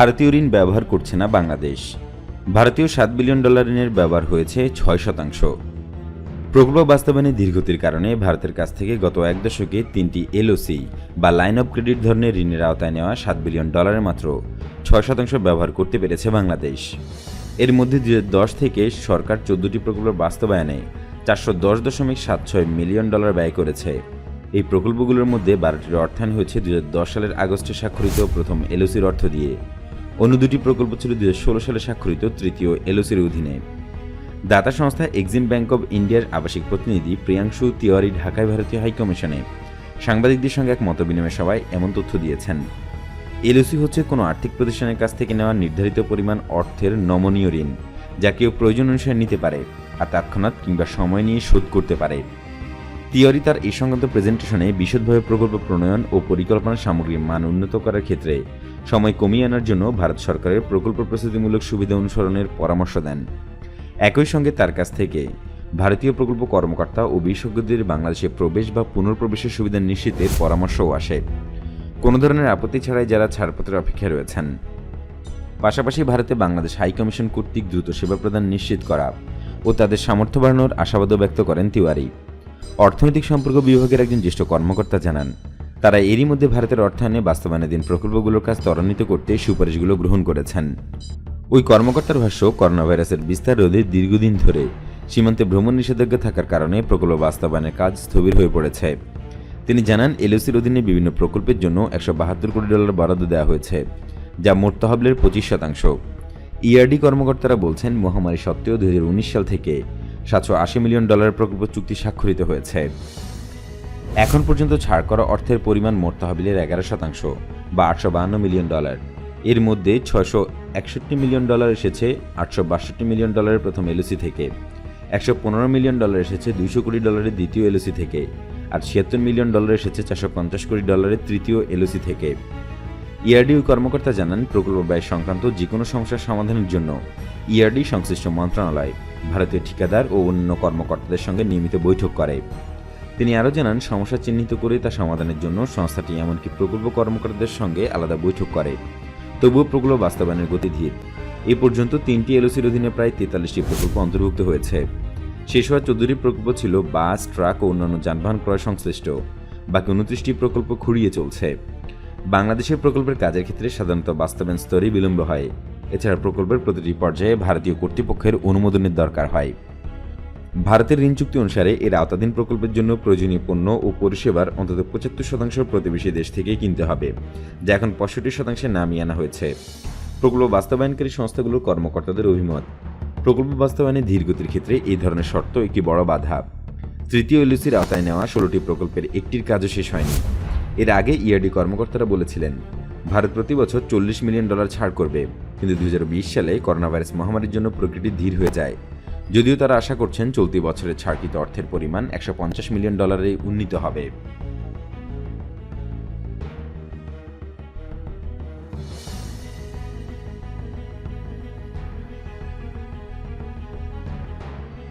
ভারতীয় ঋণ ব্যবহার করছে না বাংলাদেশ। ভারতীয় সাত বিলিয়ন ডলার ঋণের ব্যবহার হয়েছে ছয় শতাংশ। প্রকল্প বাস্তবায়নে ধীরগতির কারণে ভারতের কাছ থেকে গত এক দশকে তিনটি এলওসি বা লাইন অফ ক্রেডিট ধরনের ঋণের আওতায় নেওয়া সাত বিলিয়ন ডলারের মাত্র ছয় শতাংশ ব্যবহার করতে পেরেছে বাংলাদেশ। এর মধ্যে দু দশ থেকে সরকার চোদ্দটি প্রকল্প বাস্তবায়নে চারশো দশ দশমিক সাত ছয় মিলিয়ন ডলার ব্যয় করেছে। এই প্রকল্পগুলোর মধ্যে বারোটির অর্থায়ন হয়েছে দুই হাজার দশ সালের আগস্টে স্বাক্ষরিত প্রথম এলওসির অর্থ দিয়ে। অন্য দুটি প্রকল্প ছিল দু হাজার ষোলো সালে স্বাক্ষরিত, তৃতীয় এলওসির অধীনে। দাতা সংস্থা এক্সিম ব্যাংক অব ইন্ডিয়ার আবাসিক প্রতিনিধি প্রিয়াংশু তিওয়ারি ঢাকায় ভারতীয় হাইকমিশনে। সাংবাদিকদের সঙ্গে এক মতবিনিময় সভায় এমন তথ্য দিয়েছেন। এলওসি হচ্ছে কোনো আর্থিক প্রতিষ্ঠানের কাছ থেকে নেওয়া নির্ধারিত পরিমাণ অর্থের নমনীয় ঋণ, যা কেউ প্রয়োজন অনুসারে নিতে পারে আর তৎক্ষণাৎ কিংবা সময় নিয়ে শোধ করতে পারে। তিওয়ারি তার এই সংক্রান্ত প্রেজেন্টেশনে বিশদভাবে প্রকল্প প্রণয়ন ও পরিকল্পনা সামগ্রীর মান উন্নত করার ক্ষেত্রে সময় কমিয়ে আনার জন্য ভারত সরকারের প্রকল্প প্রস্তুতিমূলক সুবিধা অনুসরণের পরামর্শ দেন। একই সঙ্গে তার কাছ থেকে ভারতীয় প্রকল্প কর্মকর্তা ও বিশেষজ্ঞদের বাংলাদেশে প্রবেশ বা পুনর্প্রবেশের সুবিধা নিশ্চিতের পরামর্শও আসে। কোনো ধরনের আপত্তি ছাড়াই যারা ছাড়পত্রের অপেক্ষায় রয়েছেন। পাশাপাশি ভারতে বাংলাদেশ হাই কমিশন কর্তৃক দ্রুত সেবা প্রদান নিশ্চিত করা ও তাদের সামর্থ্য বাড়ানোর আশাবাদও ব্যক্ত করেন তিওয়ারি। অর্থনৈতিক সম্পর্ক বিভাগের একজন জ্যেষ্ঠ কর্মকর্তা জানান তারা এরই মধ্যে ভারতের অর্থায়নে বাস্তবায়নাধীন প্রকল্পগুলোর কাজ ত্বরান্বিত করতে সুপারিশগুলো গ্রহণ করেছেন। ওই কর্মকর্তার ভাষ্য করোনা ভাইরাসের বিস্তার রোধে দীর্ঘদিন ধরে সীমান্তে ভ্রমণ নিষেধাজ্ঞা থাকার কারণে প্রকল্প বাস্তবায়নের কাজ স্থবির হয়ে পড়েছে। তিনি জানান, এলওসির অধীনে বিভিন্ন প্রকল্পের জন্য একশো বাহাত্তর কোটি ডলার বরাদ্দ দেওয়া হয়েছে, যা মোট তহবিলের পঁচিশ শতাংশ। ইআরডি কর্মকর্তারা বলছেন, মহামারী সত্ত্বেও দু হাজার উনিশ সাল থেকে সাতশো আশি মিলিয়ন ডলারের প্রকল্প চুক্তি স্বাক্ষরিত হয়েছে। এখন পর্যন্ত ছাড় করা অর্থের পরিমাণ মোট তহবিলের এগারো শতাংশ বা আটশো বাহান্ন মিলিয়ন ডলার। এর মধ্যে ছয়শো একষট্টি মিলিয়ন ডলার এসেছে, আটশো বাষট্টি মিলিয়ন ডলারের প্রথম এলওসি থেকে, একশো পনেরো মিলিয়ন ডলার এসেছে দুইশো কোটি ডলারের দ্বিতীয় এলওসি থেকে, আর ছিয়াত্তর মিলিয়ন ডলার এসেছে চারশো পঞ্চাশ কোটি ডলারের তৃতীয় এলওসি থেকে। ইআরডিও কর্মকর্তা জানান, প্রকল্প ব্যয় সংক্রান্ত যে কোনো সমস্যার সমাধানের জন্য ইআরডি সংশ্লিষ্ট মন্ত্রণালয়, ভারতীয় ঠিকাদার ও অন্য কর্মকর্তাদের সঙ্গে নিয়মিত বৈঠক করে। তিনি আরও জানান, সমস্যা চিহ্নিত করে তা সমাধানের জন্য সংস্থাটি এমনকি প্রকল্প কর্মকর্তাদের সঙ্গে আলাদা বৈঠক করে। তবুও প্রকল্প বাস্তবায়নের গতি ধীর। এ পর্যন্ত তিনটি এলওসির অধীনে প্রায় তেতাল্লিশটি প্রকল্প অন্তর্ভুক্ত হয়েছে। শেষ হওয়া চোদ্দটি প্রকল্প ছিল বাস, ট্রাক ও অন্যান্য যানবাহন ক্রয় সংশ্লিষ্ট। বাকি উনত্রিশটি প্রকল্প খুঁড়িয়ে চলছে। বাংলাদেশের প্রকল্পের কাজের ক্ষেত্রে সাধারণত বাস্তবায়ন স্তরে বিলম্ব হয়। এছাড়া প্রকল্পের প্রতিটি পর্যায়ে ভারতীয় কর্তৃপক্ষের অনুমোদনের দরকার হয়। ভারতের ঋণ চুক্তি অনুসারে এর আওতাধীন প্রকল্পের জন্য প্রয়োজনীয় পণ্য ও পরিষেবার অন্তত পঁচাত্তর শতাংশ প্রতিবেশী দেশ থেকেই কিনতে হবে, যা এখন পঁয়ষট্টি শতাংশে নামিয়ে আনা হয়েছে। প্রকল্প বাস্তবায়নকারী সংস্থাগুলোর কর্মকর্তাদের অভিমত, প্রকল্প বাস্তবায়নে ধীরগতির ক্ষেত্রে এই ধরনের শর্ত একটি বড় বাধা। তৃতীয় এলইসির আওতায় নেওয়া ষোলোটি প্রকল্পের একটির কাজও শেষ হয়নি। এর আগে ইআরডি কর্মকর্তারা বলেছিলেন, ভারত প্রতি বছর চল্লিশ মিলিয়ন ডলার ছাড় করবে, কিন্তু দু হাজার বিশ সালে করোনা ভাইরাস মহামারীর জন্য প্রকৃতি ধীর হয়ে যায়। যদিও তারা আশা করছেন চলতি বছরের ছাড়কৃত অর্থের পরিমাণ একশো পঞ্চাশ মিলিয়ন ডলারে উন্নীত হবে।